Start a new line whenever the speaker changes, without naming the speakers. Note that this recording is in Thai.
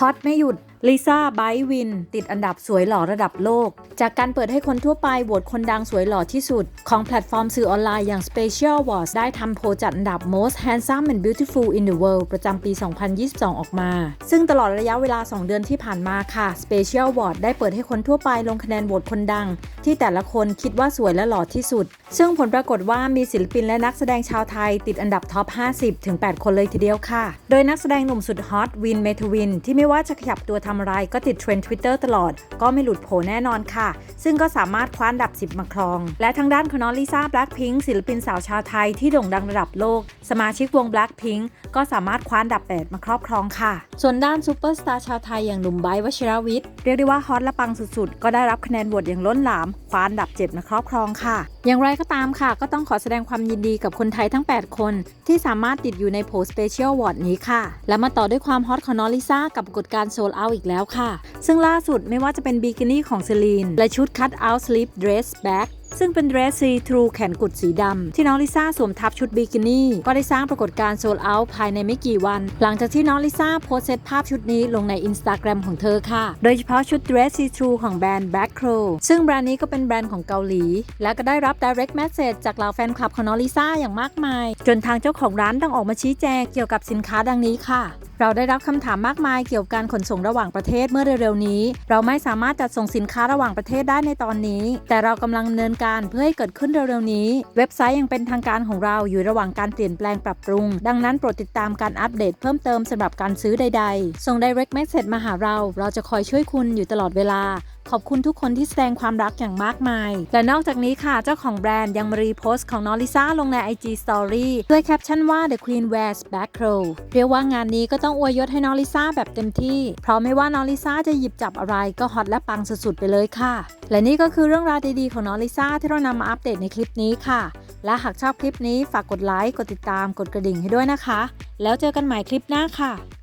ฮอตไม่หยุด ลิซ่าไบวิน ติดอันดับสวยหล่อระดับโลก จากการเปิดให้คนทั่วไปโหวตคนดังสวยหล่อที่สุด ของแพลตฟอร์มสื่อออนไลน์อย่าง Special Awards ได้ทำโพจัดอันดับ Most Handsome and Beautiful in the World ประจำปี 2022 ออกมา ซึ่งตลอดระยะเวลา 2 เดือนที่ผ่านมาค่ะ Special Award ได้เปิดให้คนทั่วไปลงคะแนนโหวตคนดัง ที่แต่ละคนคิดว่าสวยและหล่อที่สุด ซึ่งผลปรากฏว่ามีศิลปินและนักแสดงชาวไทย ติดอันดับท็อป 50 ถึง 8 คนเลยทีเดียวค่ะ โดยนักแสดงหนุ่มสุดฮอตวินเมทวินที่ไม่ว่าจะขยับตัวทำอะไรก็ติดเทรนด์ Twitter ตลอด ก็ไม่หลุดโผแน่นอนค่ะ ซึ่งก็สามารถคว้าอันดับ 10 มาครอง และทางด้านของน้องลิซ่าแบล็ p พิงศิลปินสาวชาวไทยที่โด่งดังระดับโลก สมาชิกวง Blackpink ก็สามารถคว้าอันดับ 8 มาครอบครองค่ะ ส่วนด้านซูเปอร์สตาร์ชาวไทยอย่างหนุ่มไบร์ทวชิรวิทย์เรียกได้ว่าฮอตและปังสุดๆ ก็ได้รับคะแนนโหวตอย่างล้นหลามคว้าอันดับ 7 มาครอบครองค่ะ อย่างไรก็ตามค่ะ ก็ต้องขอแสดงความยินดีกับคนไทยทั้ง 8 คน ที่สามารถติดอยู่ในโพสเปเชียลวอร์ดนี้ค่ะ และมาต่อด้วยความฮอตของน้องลิซ่ากับปรากฏการณ์โซลเอาอีกแล้วค่ะ ซึ่งล่าสุดไม่ว่าจะเป็นบิกินี่ของเซลีน และชุดคัตเอา ซึ่งเป็นเดรสซีทรูแขนกุดสีดำ ที่น้องลิซ่าสวมทับชุดบิกินี่ ก็ได้สร้างปรากฏการณ์โซลเอาท์ภายในไม่กี่วัน หลังจากที่น้องลิซ่าโพสเซตภาพชุดนี้ลงในอินสตาแกรมของเธอค่ะ โดยเฉพาะชุดเดรสซีทรูของแบรนด์ Back Crow ซึ่งแบรนด์นี้ก็เป็นแบรนด์ของเกาหลี และก็ได้รับ direct message จากเหล่าแฟนคลับของน้องลิซ่าอย่างมากมาย จนทางเจ้าของร้านต้องออกมาชี้แจงเกี่ยวกับสินค้าดังนี้ค่ะเราได้รับคำถามมากมายเกี่ยวกับการขนส่งระหว่างประเทศเมื่อเร็วๆนี้ เราไม่สามารถจัดส่งสินค้าระหว่างประเทศได้ในตอนนี้ แต่เรากำลังเนินการเพื่อให้เกิดขึ้นเร็วๆนี้ เว็บไซต์ยังเป็นทางการของเราอยู่ระหว่างการเปลี่ยนแปลงปรับปรุง ดังนั้นโปรดติดตามการอัปเดตเพิ่มเติมสำหรับการซื้อใด ๆ ส่ง direct message มาหาเรา เราจะคอยช่วยคุณอยู่ตลอดเวลา ขอบคุณทุกคนที่แสดงความรักอย่างมากมาย และนอกจากนี้ค่ะเจ้าของแบรนด์ยังมารีโพสต์ของน้องลิซ่าลงใน IG Story ด้วยแคปชั่นว่า The Queen wears black crow เรียกว่างานนี้ก็ต้องอวยยศให้น้องลิซ่าแบบเต็มที่ เพราะไม่ว่าน้องลิซ่าจะหยิบจับอะไรก็ฮอตและปังสุดๆไปเลยค่ะ และนี่ก็คือเรื่องราวดีๆของน้องลิซ่าที่เรานำมาอัปเดตในคลิปนี้ค่ะ และหากชอบคลิปนี้ฝากกดไลค์กดติดตามกดกระดิ่งให้ด้วยนะคะ แล้วเจอกันใหม่คลิปหน้าค่ะ